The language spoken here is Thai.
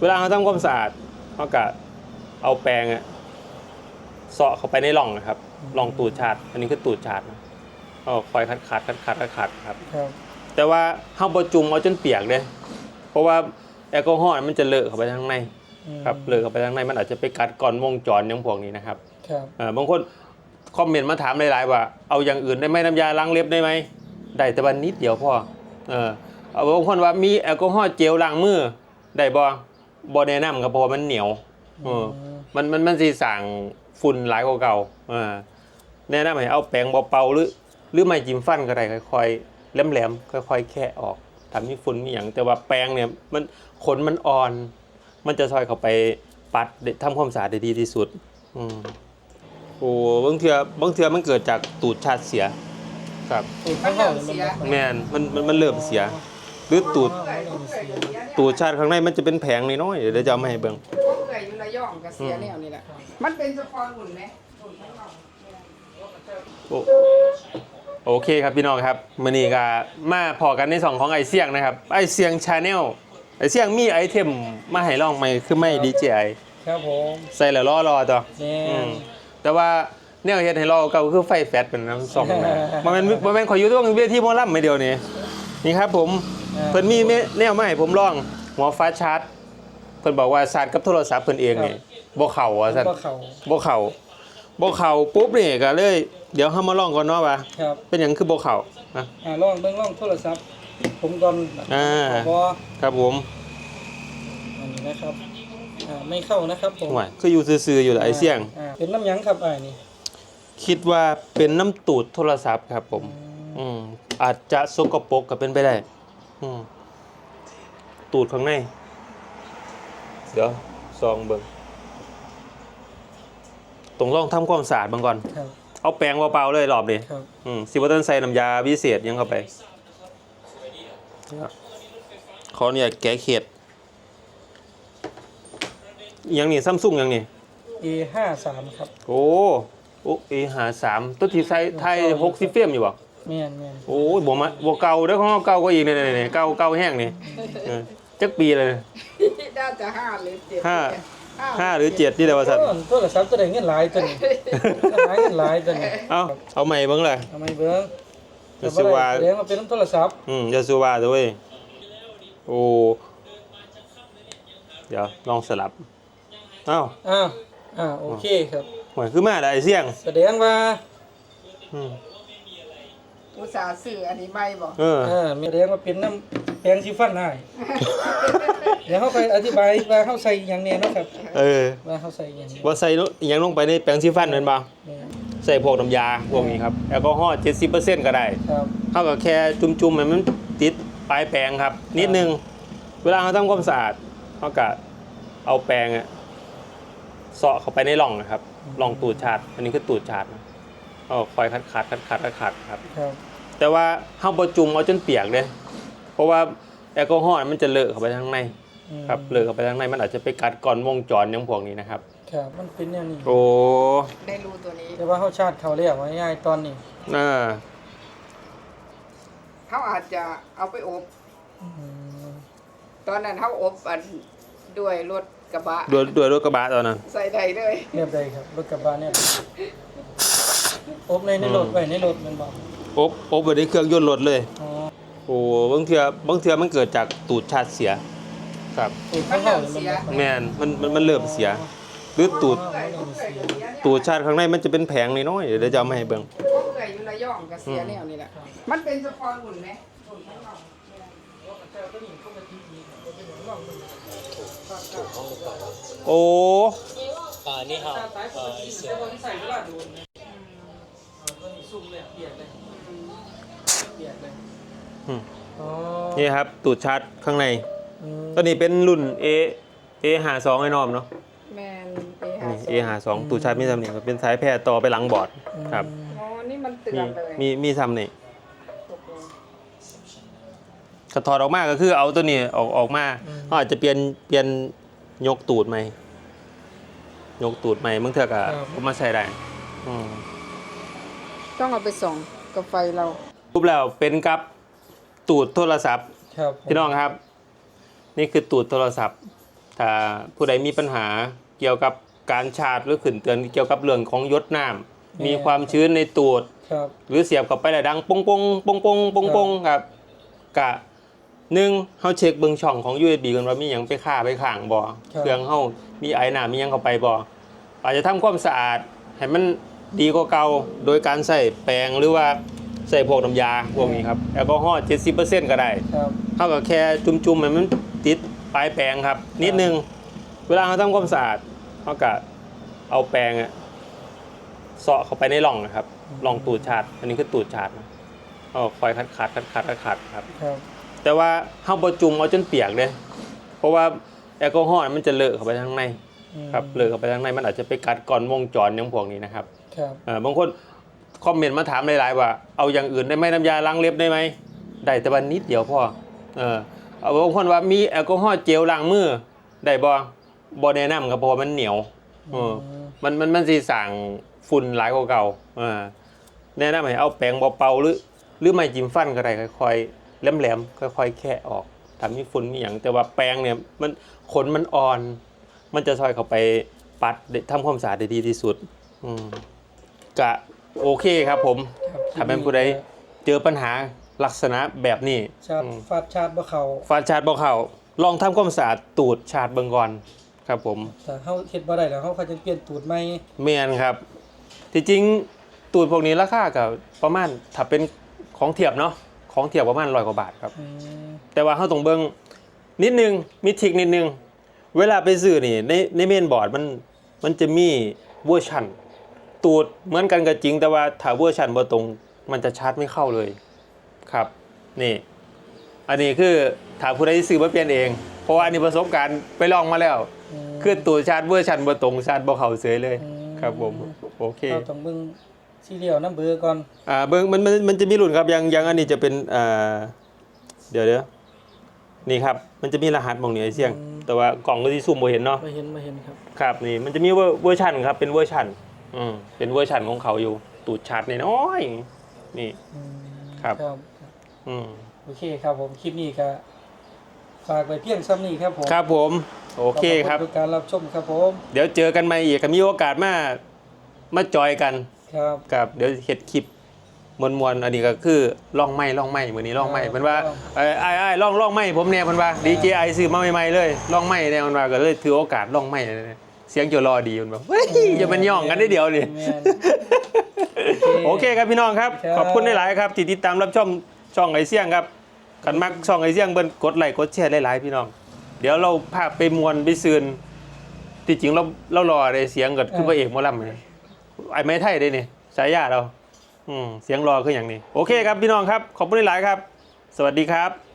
เวลาเราทำความสะอาดเราก็เอาแปรงอะเสาะเข้าไปในร่องนะครับร่องตูดชาร์จอันนี้คือตูดชาร์จนะเอาคอยคัดคัดคัดคัดคัดคัดครับ ครับแต่ว่าห้ามประจุมเอาจนเปียกเลย เพราะว่าแอลกอฮอล์มันจะเลอะเข้าไปข้างในอืมครับเลอะเข้าไปข้างในมันอาจจะไปกัดก่อนวงจรอย่างพวกนี้นะครับครับเอ่อบางคนคอมเมนต์มาถามหลายๆว่า เอาอย่างอื่นได้ไหมน้ำยาล้างเล็บได้ไหมได้แต่วันนิดเดียวพอเออเอาบางคนว่ามีแอลกอฮอล์เจลล้างมือได้บ่ บ่แนะนำครับเพราะว่ามันเหนียวเออมันมันมันสิสั่งฝุ่นหลายกว่าเก่าเออแนะนำให้เอาแปรงเบาๆหรือ หรือไม้จิ้มฟันก็ได้ค่อยๆแหลมๆค่อยๆแค่ออกทำให้ฝุ่นมีอย่างแต่ว่าแปรงเนี่ยมันขนมันอ่อน มันจะซอยเข้าไปปัดได้ทำความสะอาดได้ดีที่สุด อืมโอ้บางเทือบางเทือมันเกิดจากตูดชาติเสีย ครับตูดข้างนอกมันบ่แมนมันมันมันเริ่มเสีย หรือตูดข้างนอกมันเสียตูดชาติข้างในมันจะเป็นแผงน้อยๆเดี๋ยวจะเอามาให้เบิ่งพวกเอื่อยอยู่ระยองกับเสียแนวนี่แหละ มันเป็นสปอนหุ่นไหมหุ่นข้างนอกโอ้โอเคครับพี่น้องครับมื้อนี้ก็มาพอกันในสองของไอเสียงนะครับไอเสียงชาแนลไอเสียงมีไอเทมมาให้ลองใหม่คือไม่ DJI ครับผมใส่แล้วรอรอต่อแน่อืมแต่ว่าแนวเฮ็ดให้รอเก่าคือไฟแฟตเป็นน้ำสองนะบ่แม่นบ่แม่นขอยอยู่ตรงเวทีหมอลำไม่เดียวนี่นี่ครับผม เพิ่นมีแนวมาให้ผมลองหัวฟ้าชาร์จเพิ่นบอกว่าชาร์จกับโทรศัพท์เพิ่นเองนี่บ่เข้าว่าซั่นก็เข่าบ่เข้าบ่เข้าปุ๊บนี่ก็เลย เดี๋ยวเฮามาลองก่อนเนาะว่าครับเป็นหยังคือบ่เข้าอะอ่าลองเบิ่งลองโทรศัพท์ ผมก่อนอ่าพอครับผมอันนี้นะครับอ่าไม่เข้านะครับผมห่วยคืออยู่ซื่อๆอยู่ล่ะไอ้เสี่ยงอ่าเป็นน้ำหยังครับอ่านี่ คิดว่าเป็นน้ำตูดโทรศัพท์ครับผม อืมอาจจะสกปรกก็เป็นไปได้อืม ตูดข้างใน เดี๋ยวซองเบิ่งตรงร่องทำความสะอาดเบางก่อน ครับเอาแปรงเปล่าๆเลยรอบนี้ครับอืมสิว่าต้นใส่น้ำยาวิเศษยังเข้าไป ขอเนี่ยแกะเขียดยังนี่ซัมซุงยังนี่ A53 ครับ โอ้โอ้เอหาสามตัวที่ใส่ไทยหกสิบเฟรมอยู่บ่ แม่นแม่นโอ้ยบ่มาบ่เก่าเด้อของเราเก่าก็อีกนี่นี่ๆเก่าเก่าแห้งนี่เออจักปีเลยน่าจะห้าหรือเจ็ดห้าห้าหรือเจ็ดนี่แหละว่าซั่นโอ้โทรศัพท์จะได้เงินหลายตัวนี้หลายเงินหลายตัวนี้เอาเอาใหม่เบิ่งเลยทำไมเบิ่งจะสิว่าเลี้ยงมาเป็นน้ำโทรศัพท์อืมอย่าสิว่าเด้อเว้ยโอ้เดี๋ยวลองสลับเอ้าอ้าวอ่าโอเคครับหวยคือมาได้ไอ้เสี่ยง แสดงว่าอืม อุตส่าห์ซื้ออันนี้ไม่บอกเอออ่าแสดงว่าเป็นน้ำแปรงสีฟันได้เดี๋ยวเขาไปอธิบายว่าเขาใส่อย่างแนี้นาะครับเออ ว่าเขาใส่อย่างนี้ว่าใส่อหยังลงไปในแปรงสีฟันแม่นบ่แม่นใส่พวกน้ำยาพวกนี้ครับแอลกอฮอล์70%ก็ได้ ครับ เท่ากับแค่จุ่มๆให้มันติดปลายแปรงครับ นิดนึง เวลาเราทำความสะอาดเท่ากับเอาแปรงอะเสาะเข้าไปในร่องนะครับร่องตูดชาร์จอันนี้คือตูดชาร์จนะ เอาคอยคัดคัดคัดคัดคัดคัดครับ ครับแต่ว่าห้ามประจุมเอาจนเปียกเลย เพราะว่าแอลกอฮอล์มันจะเลอะเข้าไปข้างในอืมครับเลอะเข้าไปข้างในมันอาจจะไปกัดก่อนวงจรอย่างพวกนี้นะครับ ครับ มันเป็นอย่างนี้โอ้ได้รู้ตัวนี้แต่ว่าเขาชาติเขาเรียกว่าง่ายๆตอนนี้น่าเขาอาจจะเอาไปอบ อืมตอนนั้นเขาอบอันด้วยรถกระบะด้วยด้วยรถกระบะตอนนั้น ใส่ได้เลยเรียบใดครับรถกระบะเนี่ย อบเลยในรถไว้ในรถมันบอกอบอบไปในเครื่องยนต์รถเลยโอ้โหบางเทือบางเทือมันเกิดจากตูดชาติเสีย ครับตูดข้างนอกมันบอแมนมันมันมันเริ่มเสีย หรือตูดตูดชาติข้างในมันจะเป็นแผงน้อยๆเดี๋ยวจะเอามาให้เบิ่งพวกเกยอยู่ระยองกับเสียแนวนี่แหละ มันเป็นสะพอนหุ่นไหมงโอ้ อ่านี่ครับเสือ ซุ่มเลยเปียกเลยเปียกเลยอืมอ๋อนี่ครับตูดชาร์จข้างใน อืม ตัวนี้เป็นรุ่น A A หาสองไอ้น้อมเนาะแมนเอนี่หา A หาสองตูดชาร์จมีทำนี่เป็นสายแพร่ต่อไปหลังบอร์ดครับ อ๋อ นี่มันเตือมีนเลยมีมีทำนี่ตกลงกระถอดออกมาก็คือเอาตัวนี้ออกออกมาเขาอาจจะเปลี่ยนเปลี่ยนยกตูดใหม่ยกตูดใหม่มึงเถอะกะก็มาใส่ได้อืม ต้องเอาไปส่องกับไฟเรา รูปแล้วเป็นกับตูดโทรศัพท์ ครับผมพี่น้องครับ นี่คือตูดโทรศัพท์ ถ้าผู้ใดมีปัญหาเกี่ยวกับการชาร์จหรือขึ้นเตือนเกี่ยวกับเรื่องของยศน้ำมีความชื้นในตูด ครับ หรือเสียบเข้าไปแล้วดังปงปงปงปงปงปงครับกะหนึ่งเฮาเช็คเบิ่งช่องของ USB กันว่ามีหยังไปค่าไปข้างบ่เครื่องเฮามีไอหน้ามีหยังเข้าไปบ่อาจจะทำความสะอาดให้มัน ดีกว่าเก่าโดยการใส่แปรงหรือว่าใส่พวกน้ำยาพวกนี้ครับแอลกอฮอล์70%ก็ได้ครับเท่ากับแค่จุ่มๆให้มันติดปลายแปรงครับ นิดนึง เวลาเราทำความสะอาดเขาก็เอาแปรงอะเสาะเข้าไปในร่องนะครับร่องตูดชาดอันนี้คือตูดชาดนะเอาคอยคัดคัดคัดคัดคัดคัดครับ ครับ แต่ว่าห้าบจุ่มเอาจนเปียกเลย เพราะว่าแอลกอฮอล์มันจะเลอะเข้าไปข้างในอืมครับเลอะเข้าไปข้างในมันอาจจะไปกัดก่อนวงจรอย่างพวกนี้นะครับครั บเอ่อบางคนคอมเมนต์มาถามหลายๆ ว่า เอาอย่างอื่นได้ไหมน้ำยาล้างเล็บได้ไหมได้แต่ว่านิดเดียวพอเออเอาบางคนว่ามีแอลกอฮอล์เจลล้างมือได้บ่บ่แนะนำครับเพราะว่ามันเหนียวเออมันมันมันสิสั่งฝุ่นหลายกว่าเก่าเออแนะนำให้เอาแปรงเบาๆหรือ หรือไม้จิ้มฟันก็ได้ค่อยๆแหลมๆค่อยๆแค่ออกทำให้ฝุ่นมีอย่างแต่ว่าแปรงเนี่ยมันขนมันอ่อน มันจะซอยเข้าไปปัดได้ทำความสะอาดได้ดีที่สุด อืม กะโอเคครับผมครับถ้าเป็นผู้ใดเจอปัญหาลักษณะแบบนี้ชาร์จอืมฟาดชาร์จบ่เข้าฟาดชาร์จบ่เข้าลองทำความสะอาดตูดชาร์จเบิ่งก่อนครับผม แต่เฮาเฮ็ดบ่ได้แล้วเฮาก็จะเปลี่ยนตูดใหม่เมียนครับ ที่จริงตูดพวกนี้ราคากับประมาณถ้าเป็นของเทียบเนาะของเทียบประมาณร้อยกว่าบาทครับ อืมแต่ว่าเขาต้องเบิ่งนิดนึงมีทริกนิดนึง เวลาไปซื้อนี่ในในเมนบอร์ดมันมันจะมีเวอร์ชัน ตูดเหมือนกันก็จริง แต่ว่าถ้าเวอร์ชันบ่ตรง มันจะชาร์จไม่เข้าเลยครับ นี่ อันนี้คือถ้าผู้ใดซื้อมาเปลี่ยนเอง เพราะว่าอันนี้ประสบการณ์ไปลองมาแล้วมคือตูดชาร์จเวอร์ชันบ่ตรงชาร์จบ่เข้าเสยเลยอืมครับผมโอเคเราต้องเบิ่งซีเรียลนำเบอร์ก่อนอ่าเบิ่งมันมันมันจะมีรุ่นครับอยังอยังอันนี้จะเป็นอ่าเดี๋ยวเดี๋ยวนี่ครับ มันจะมีรหัสมองนี่ไอ้เสียง แต่ว่ากล่องก็ที่ซูมบ่เห็นเนาะมาเห็นมาเห็นครับ ครับนี่มันจะมีเวอร์เวอร์ชันครับเป็นเวอร์ชัน อืมเป็นเวอร์ชันของเขาอยู่ ตูดชาร์จน้อยๆนี่ อืมครับครับอืมโอเคครับผมคลิปนี้ก็ฝากไว้เพียงซ้ำนี้ครับผมครับผม โอเคครับ ขอณทุกการรับชมครับผมเดี๋ยวเจอกันใหม่อีกก็มีโอกาสมา มาจอยกันครับ กับเดี๋ยวเฮ็ดคลิปมวนมวนๆอันนี้ก็คือล่องไม้ล่องไม้มื้อนี้ล่องไม้เพิ่นว่าไอ้ไอ้ไอ้ายล่องล่องไม้ผมแน่เพิ่นว่า DJI ซื้อมาใหม่ๆเลยล่องไม้แน่เพิ่นว่าก็เลยถือโอกาสล่องไม้เลย เสียงจะรอดีเพิ่นว่าเฮ้ยอย่ามันย่องกันได้เดียวนี่แม่นโอเคครับพี่น้องครับครับ ขอบคุณหลายๆครับที่ติดตามรับชมช่องไอเสี่ยงครับกันมักช่องไอเสี่ยงเบิ้นกดไลค์กดแชร์หลายๆพี่น้อง เดี๋ยวเราพาไปมวนไปซืนที่จริงเราเรารอได้เสียงกับคือพระเอกหมอลำเลยไอ้ไม้ไทยได้นี่สายญาติเรา อืมเสียงรอคืออย่างนี้ โอเคครับพี่น้องครับ ขอบคุณหลายๆครับ สวัสดีครับ